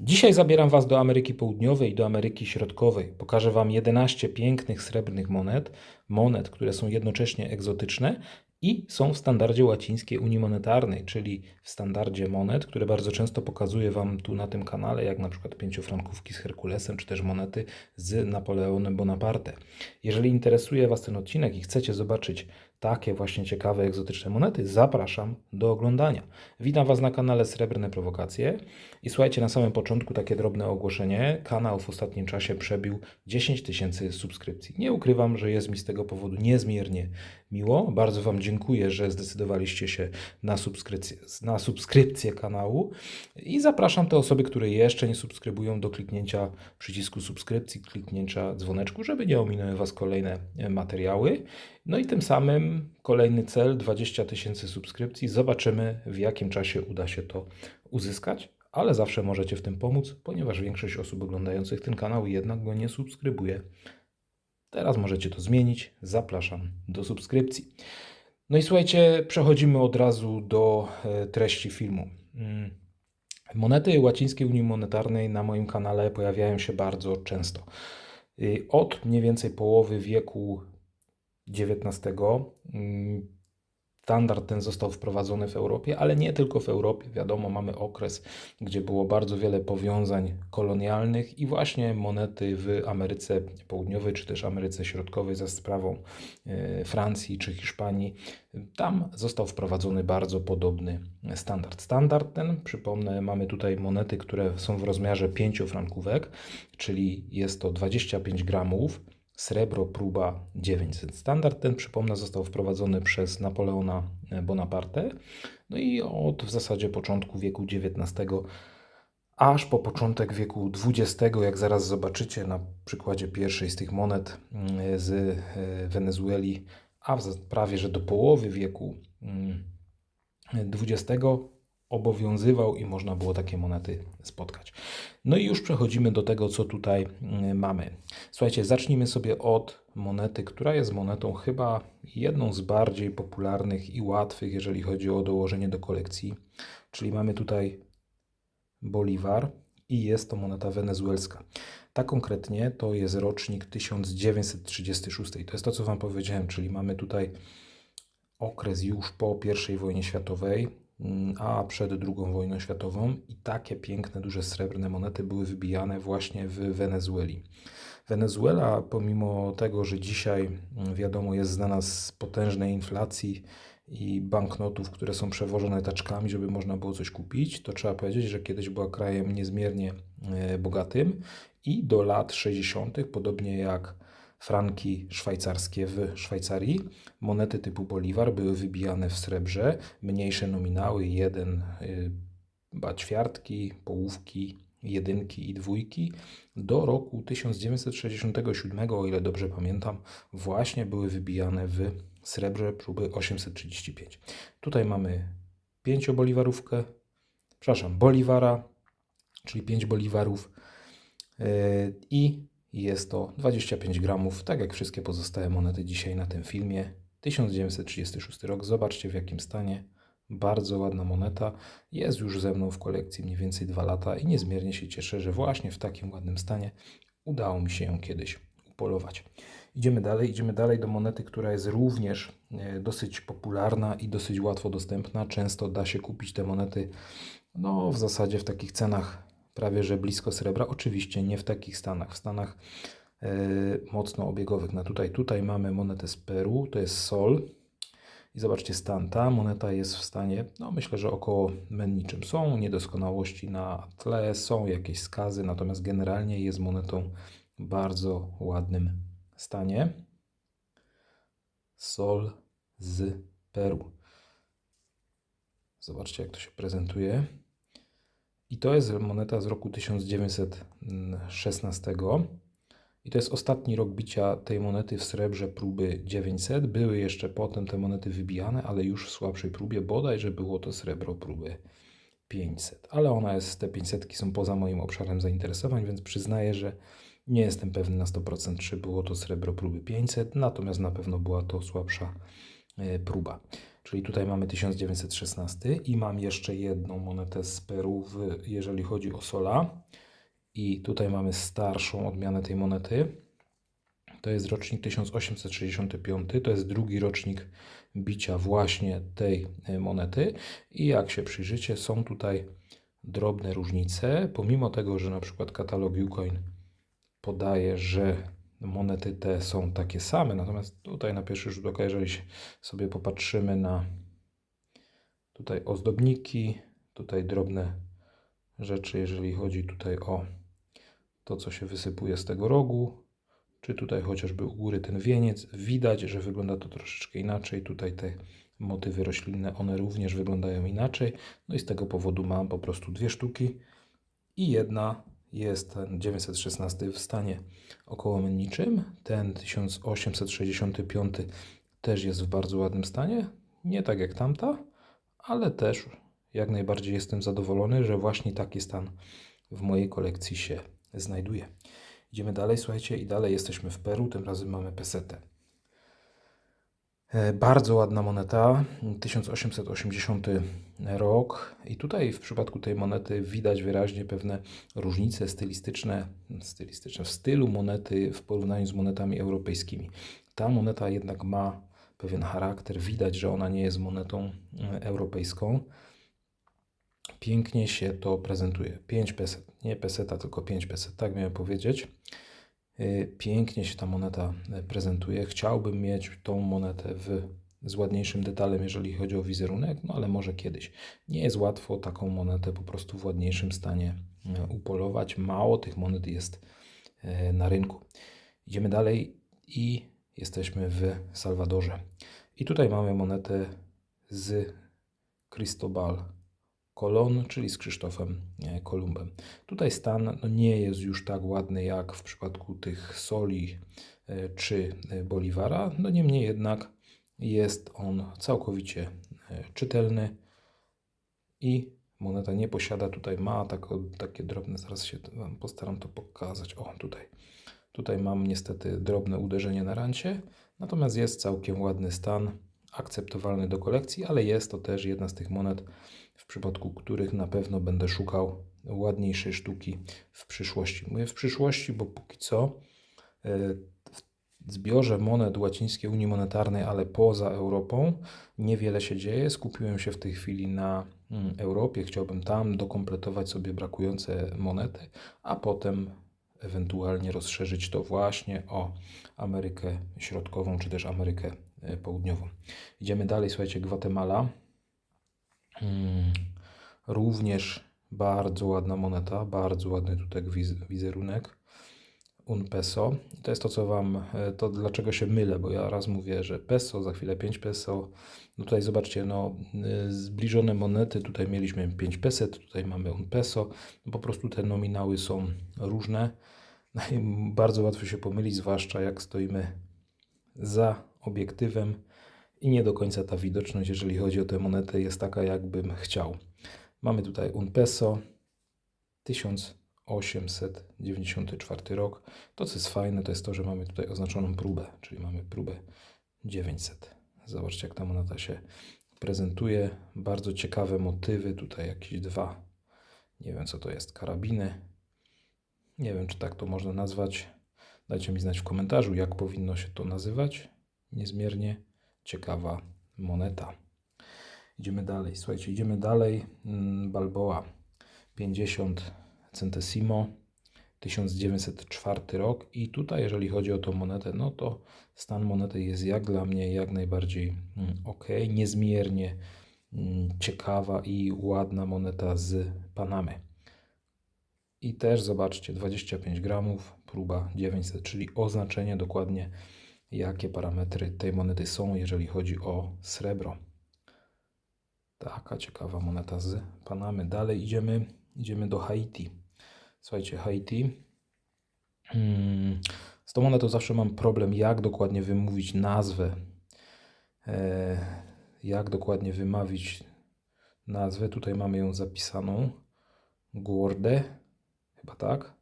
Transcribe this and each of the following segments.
Dzisiaj zabieram Was do Ameryki Południowej i do Ameryki Środkowej. Pokażę Wam 11 pięknych srebrnych monet, monet, które są jednocześnie egzotyczne i są w standardzie łacińskiej Unii Monetarnej, czyli w standardzie monet, które bardzo często pokazuję Wam tu na tym kanale, jak na przykład pięciofrankówki z Herkulesem, czy też monety z Napoleonem Bonaparte. Jeżeli interesuje Was ten odcinek i chcecie zobaczyć takie właśnie ciekawe, egzotyczne monety, zapraszam do oglądania. Witam Was na kanale Srebrne Prowokacje i słuchajcie, na samym początku takie drobne ogłoszenie. Kanał w ostatnim czasie przebił 10 tysięcy subskrypcji. Nie ukrywam, że jest mi z tego powodu niezmiernie miło. Bardzo Wam dziękuję, że zdecydowaliście się na subskrypcję, na subskrypcję kanału i zapraszam te osoby, które jeszcze nie subskrybują do kliknięcia przycisku subskrypcji, kliknięcia dzwoneczku, żeby nie ominęły Was kolejne e, materiały. No i tym samym kolejny cel 20 tysięcy subskrypcji. Zobaczymy, w jakim czasie uda się to uzyskać, ale zawsze możecie w tym pomóc, ponieważ większość osób oglądających ten kanał jednak go nie subskrybuje. Teraz możecie to zmienić. Zapraszam do subskrypcji. No i słuchajcie, przechodzimy od razu do e, treści filmu. Mm. Monety łacińskiej Unii Monetarnej na moim kanale pojawiają się bardzo często. Y, Od mniej więcej połowy wieku XIX standard ten został wprowadzony w Europie, ale nie tylko w Europie. Wiadomo, mamy okres, gdzie było bardzo wiele powiązań kolonialnych i właśnie monety w Ameryce Południowej czy też Ameryce Środkowej za sprawą e, Francji czy Hiszpanii. Tam został wprowadzony bardzo podobny standard. Standard ten, przypomnę, mamy tutaj monety, które są w rozmiarze 5 frankówek, czyli jest to 25 gramów Srebro próba 900. Standard ten, przypomnę, został wprowadzony przez Napoleona Bonaparte. No i od w zasadzie początku wieku XIX aż po początek wieku XX, jak zaraz zobaczycie na przykładzie pierwszej z tych monet mm, z e, Wenezueli, a prawie że do połowy wieku XX obowiązywał i można było takie monety spotkać. No i już przechodzimy do tego, co tutaj mm, mamy. Słuchajcie, zacznijmy sobie od monety, która jest monetą chyba jedną z bardziej popularnych i łatwych, jeżeli chodzi o dołożenie do kolekcji. Czyli mamy tutaj Bolivar i jest to moneta wenezuelska. Ta konkretnie to jest rocznik 1936. To jest to, co Wam powiedziałem, czyli mamy tutaj okres już po I wojnie światowej, a przed II wojną światową i takie piękne, duże srebrne monety były wybijane właśnie w Wenezueli. Wenezuela, pomimo tego, że dzisiaj mm, wiadomo jest znana z potężnej inflacji i banknotów, które są przewożone taczkami, żeby można było coś kupić, to trzeba powiedzieć, że kiedyś była krajem niezmiernie e, bogatym i do lat 60., podobnie jak franki szwajcarskie w Szwajcarii, monety typu Bolivar były wybijane w srebrze, mniejsze nominały, jeden, y, chyba ćwiartki, połówki, jedynki i dwójki. Do roku 1967, o ile dobrze pamiętam, właśnie były wybijane w srebrze próby 835. Tutaj mamy pięcioboliwarówkę, przepraszam, boliwara, czyli 5 boliwarów yy, i jest to 25 gramów, tak jak wszystkie pozostałe monety dzisiaj na tym filmie. 1936 rok, zobaczcie w jakim stanie. Bardzo ładna moneta. Jest już ze mną w kolekcji mniej więcej 2 lata i niezmiernie się cieszę, że właśnie w takim ładnym stanie udało mi się ją kiedyś upolować. Idziemy dalej, idziemy dalej do monety, która jest również e, dosyć popularna i dosyć łatwo dostępna. Często da się kupić te monety no, w zasadzie w takich cenach prawie że blisko srebra. Oczywiście nie w takich stanach. W stanach e, mocno obiegowych. No tutaj, tutaj mamy monetę z Peru, to jest sol. I zobaczcie stan. Ta moneta jest w stanie, no myślę, że około menniczym. Są niedoskonałości na tle, są jakieś skazy, natomiast generalnie jest monetą w bardzo ładnym stanie. Sol z Peru. Zobaczcie, jak to się prezentuje. I to jest moneta z roku 1916. I to jest ostatni rok bicia tej monety w srebrze próby 900. Były jeszcze potem te monety wybijane, ale już w słabszej próbie, bodajże było to srebro próby 500. Ale ona jest, te 500 są poza moim obszarem zainteresowań, więc przyznaję, że nie jestem pewny na 100% czy było to srebro próby 500, natomiast na pewno była to słabsza e, próba. Czyli tutaj mamy 1916 i mam jeszcze jedną monetę z Peru, w, jeżeli chodzi o sola. I tutaj mamy starszą odmianę tej monety. To jest rocznik 1865, to jest drugi rocznik bicia właśnie tej e, monety. I jak się przyjrzycie, są tutaj drobne różnice, pomimo tego, że na przykład katalog Ucoin podaje, że monety te są takie same, natomiast tutaj na pierwszy rzut oka, jeżeli sobie popatrzymy na tutaj ozdobniki, tutaj drobne rzeczy, jeżeli chodzi tutaj o to, co się wysypuje z tego rogu, czy tutaj chociażby u góry ten wieniec, widać, że wygląda to troszeczkę inaczej. Tutaj te motywy roślinne, one również wyglądają inaczej. No i z tego powodu mam po prostu dwie sztuki i jedna jest ten 916 w stanie okołomenniczym. Ten 1865 też jest w bardzo ładnym stanie. Nie tak jak tamta, ale też jak najbardziej jestem zadowolony, że właśnie taki stan w mojej kolekcji się znajduje. Idziemy dalej, słuchajcie, i dalej jesteśmy w Peru, tym razem mamy pesetę. E, Bardzo ładna moneta, 1880 rok. I tutaj w przypadku tej monety widać wyraźnie pewne różnice stylistyczne, stylistyczne w stylu monety w porównaniu z monetami europejskimi. Ta moneta jednak ma pewien charakter, widać, że ona nie jest monetą e, europejską. Pięknie się to prezentuje. 5 peset, nie peseta, tylko 5 peset, tak miałem powiedzieć. Y, Pięknie się ta moneta e, prezentuje. Chciałbym mieć tą monetę w, z ładniejszym detalem, jeżeli chodzi o wizerunek, no ale może kiedyś. Nie jest łatwo taką monetę po prostu w ładniejszym stanie e, upolować. Mało tych monet jest na rynku. Idziemy dalej i jesteśmy w Salwadorze. I tutaj mamy monetę z Cristobal Colon, czyli z Krzysztofem e, Kolumbem. Tutaj stan no, nie jest już tak ładny jak w przypadku tych soli e, czy e, Boliwara, no niemniej jednak jest on całkowicie czytelny i moneta nie posiada, tutaj ma tak, takie drobne, zaraz się Wam postaram to pokazać, o tutaj, tutaj mam niestety drobne uderzenie na rancie, natomiast jest całkiem ładny stan, akceptowalny do kolekcji, ale jest to też jedna z tych monet, w przypadku których na pewno będę szukał ładniejszej sztuki w przyszłości. Mówię w przyszłości, bo póki co e, w zbiorze monet łacińskiej Unii Monetarnej, ale poza Europą niewiele się dzieje. Skupiłem się w tej chwili na mm, Europie. Chciałbym tam dokompletować sobie brakujące monety, a potem ewentualnie rozszerzyć to właśnie o Amerykę Środkową czy też Amerykę Południową. Idziemy dalej, słuchajcie, Gwatemala. Mm, Również bardzo ładna moneta, bardzo ładny tutaj wiz- wizerunek. Un peso. To jest to, co Wam, e, to dlaczego się mylę, bo ja raz mówię, że peso, za chwilę 5 peso. No tutaj zobaczcie, no y, zbliżone monety, tutaj mieliśmy 5 peset, tutaj mamy un peso. No po prostu te nominały są różne. No i bardzo łatwo się pomylić, zwłaszcza jak stoimy za obiektywem i nie do końca ta widoczność, jeżeli chodzi o tę monetę, jest taka, jakbym chciał. Mamy tutaj un peso 1894 rok. To, co jest fajne, to jest to, że mamy tutaj oznaczoną próbę, czyli mamy próbę 900. Zobaczcie, jak ta moneta się prezentuje. Bardzo ciekawe motywy, tutaj jakieś dwa, nie wiem co to jest, karabiny. Nie wiem, czy tak to można nazwać. Dajcie mi znać w komentarzu, jak powinno się to nazywać. Niezmiernie ciekawa moneta. Idziemy dalej. Słuchajcie, idziemy dalej. Mm, Balboa 50 centesimo 1904 rok i tutaj jeżeli chodzi o tą monetę, no to stan monety jest jak dla mnie jak najbardziej ok, niezmiernie mm, ciekawa i ładna moneta z Panamy. I też zobaczcie, 25 gramów, próba 900, czyli oznaczenie dokładnie jakie parametry tej monety są, jeżeli chodzi o srebro. Taka ciekawa moneta z Panamy. Dalej idziemy, idziemy do Haiti. Słuchajcie, Haiti. Hmm, z tą monetą zawsze mam problem, jak dokładnie wymówić nazwę. E, jak dokładnie wymawić nazwę. Tutaj mamy ją zapisaną. Guorde, chyba tak.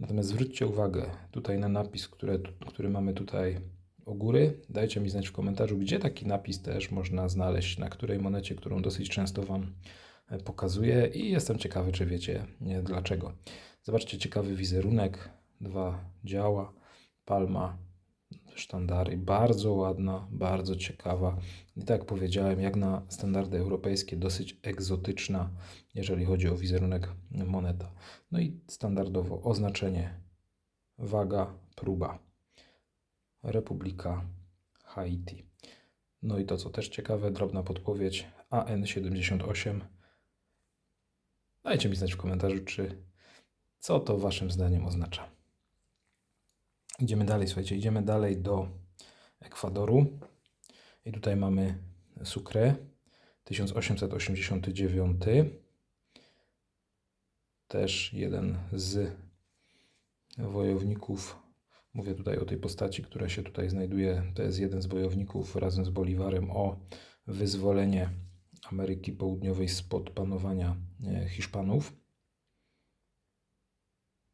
Natomiast zwróćcie uwagę tutaj na napis, które, który mamy tutaj u góry. Dajcie mi znać w komentarzu, gdzie taki napis też można znaleźć, na której monecie, którą dosyć często Wam e, pokazuję i jestem ciekawy, czy wiecie dlaczego. Zobaczcie, ciekawy wizerunek, dwa działa, palma, sztandary, bardzo ładna, bardzo ciekawa i tak jak powiedziałem, jak na standardy europejskie, dosyć egzotyczna, jeżeli chodzi o wizerunek moneta. No i standardowo oznaczenie waga, próba. Republika Haiti. No i to, co też ciekawe, drobna podpowiedź AN78. Dajcie mi znać w komentarzu, czy co to Waszym zdaniem oznacza. Idziemy dalej, słuchajcie, idziemy dalej do Ekwadoru. I tutaj mamy Sucre 1889. Też jeden z wojowników. Mówię tutaj o tej postaci, która się tutaj znajduje. To jest jeden z wojowników razem z Boliwarem o wyzwolenie Ameryki Południowej spod panowania e, Hiszpanów.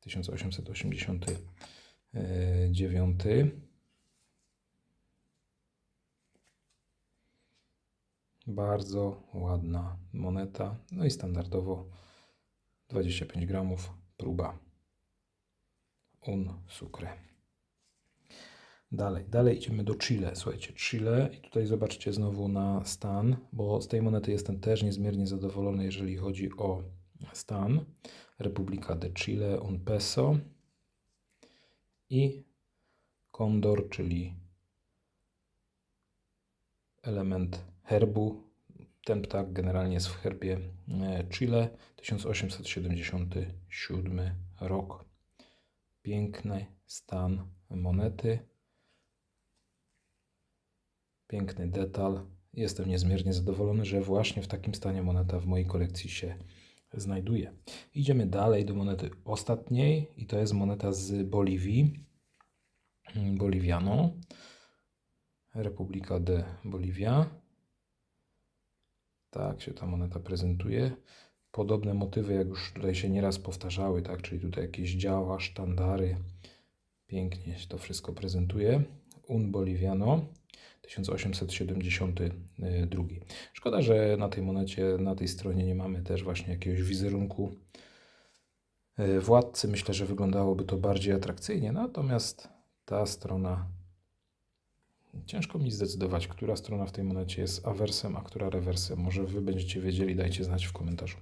1880 E, dziewiąty. Bardzo ładna moneta. No i standardowo 25 gramów próba un sucre. Dalej, dalej idziemy do Chile. Słuchajcie, Chile i tutaj zobaczcie znowu na stan, bo z tej monety jestem też niezmiernie zadowolony, jeżeli chodzi o stan. Republika de Chile, un peso i kondor, czyli element herbu. Ten ptak generalnie jest w herbie e, Chile, 1877 rok. Piękny stan monety Piękny detal. Jestem niezmiernie zadowolony, że właśnie w takim stanie moneta w mojej kolekcji się znajduje. Idziemy dalej do monety ostatniej i to jest moneta z Boliwii. Boliviano. Republika de Bolivia. Tak się ta moneta prezentuje. Podobne motywy, jak już tutaj się nieraz powtarzały, tak? czyli tutaj jakieś działa, sztandary. Pięknie się to wszystko prezentuje. Un Boliviano. 1872. Szkoda, że na tej monecie, na tej stronie nie mamy też właśnie jakiegoś wizerunku e, władcy. Myślę, że wyglądałoby to bardziej atrakcyjnie, natomiast ta strona Ciężko mi zdecydować, która strona w tej monecie jest awersem, a która rewersem. Może Wy będziecie wiedzieli, dajcie znać w komentarzu.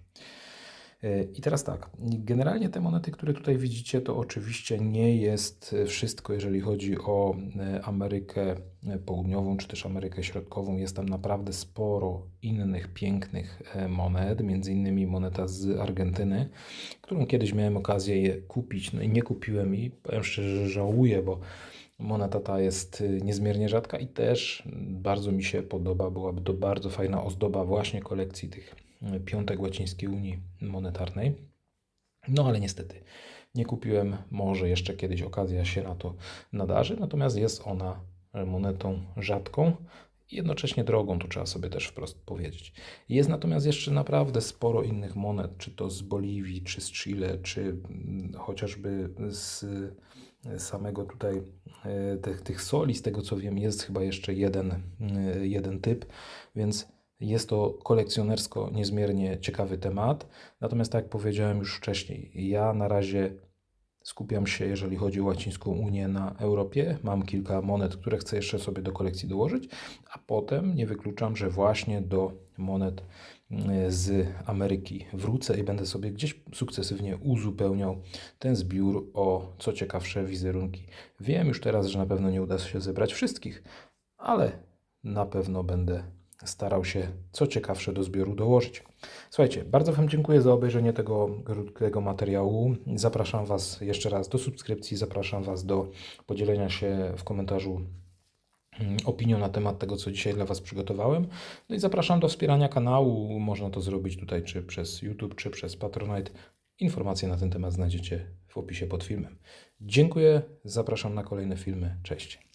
E, I teraz tak, generalnie te monety, które tutaj widzicie, to oczywiście nie jest wszystko, jeżeli chodzi o e, Amerykę Południową czy też Amerykę Środkową. Jest tam naprawdę sporo innych pięknych e, monet, między innymi moneta z Argentyny, którą kiedyś miałem okazję kupić, no i nie kupiłem i powiem szczerze, że żałuję, bo moneta ta jest niezmiernie rzadka i też bardzo mi się podoba, byłaby to bardzo fajna ozdoba właśnie kolekcji tych piątek łacińskiej Unii Monetarnej. No ale niestety nie kupiłem, może jeszcze kiedyś okazja się na to nadarzy, natomiast jest ona monetą rzadką jednocześnie drogą, to trzeba sobie też wprost powiedzieć. Jest natomiast jeszcze naprawdę sporo innych monet, czy to z Boliwii, czy z Chile, czy mm, chociażby z samego tutaj e, tych, tych soli, z tego co wiem, jest chyba jeszcze jeden, e, jeden typ, więc jest to kolekcjonersko niezmiernie ciekawy temat. Natomiast, tak jak powiedziałem już wcześniej, ja na razie skupiam się, jeżeli chodzi o Łacińską Unię, na Europie. Mam kilka monet, które chcę jeszcze sobie do kolekcji dołożyć, a potem nie wykluczam, że właśnie do monet e, z Ameryki wrócę i będę sobie gdzieś sukcesywnie uzupełniał ten zbiór o co ciekawsze wizerunki. Wiem już teraz, że na pewno nie uda się zebrać wszystkich, ale na pewno będę starał się co ciekawsze do zbioru dołożyć. Słuchajcie, bardzo Wam dziękuję za obejrzenie tego krótkiego materiału. Zapraszam Was jeszcze raz do subskrypcji, zapraszam Was do podzielenia się w komentarzu mm, opinią na temat tego, co dzisiaj dla Was przygotowałem. No i zapraszam do wspierania kanału. Można to zrobić tutaj czy przez YouTube, czy przez Patronite. Informacje na ten temat znajdziecie w opisie pod filmem. Dziękuję, zapraszam na kolejne filmy. Cześć.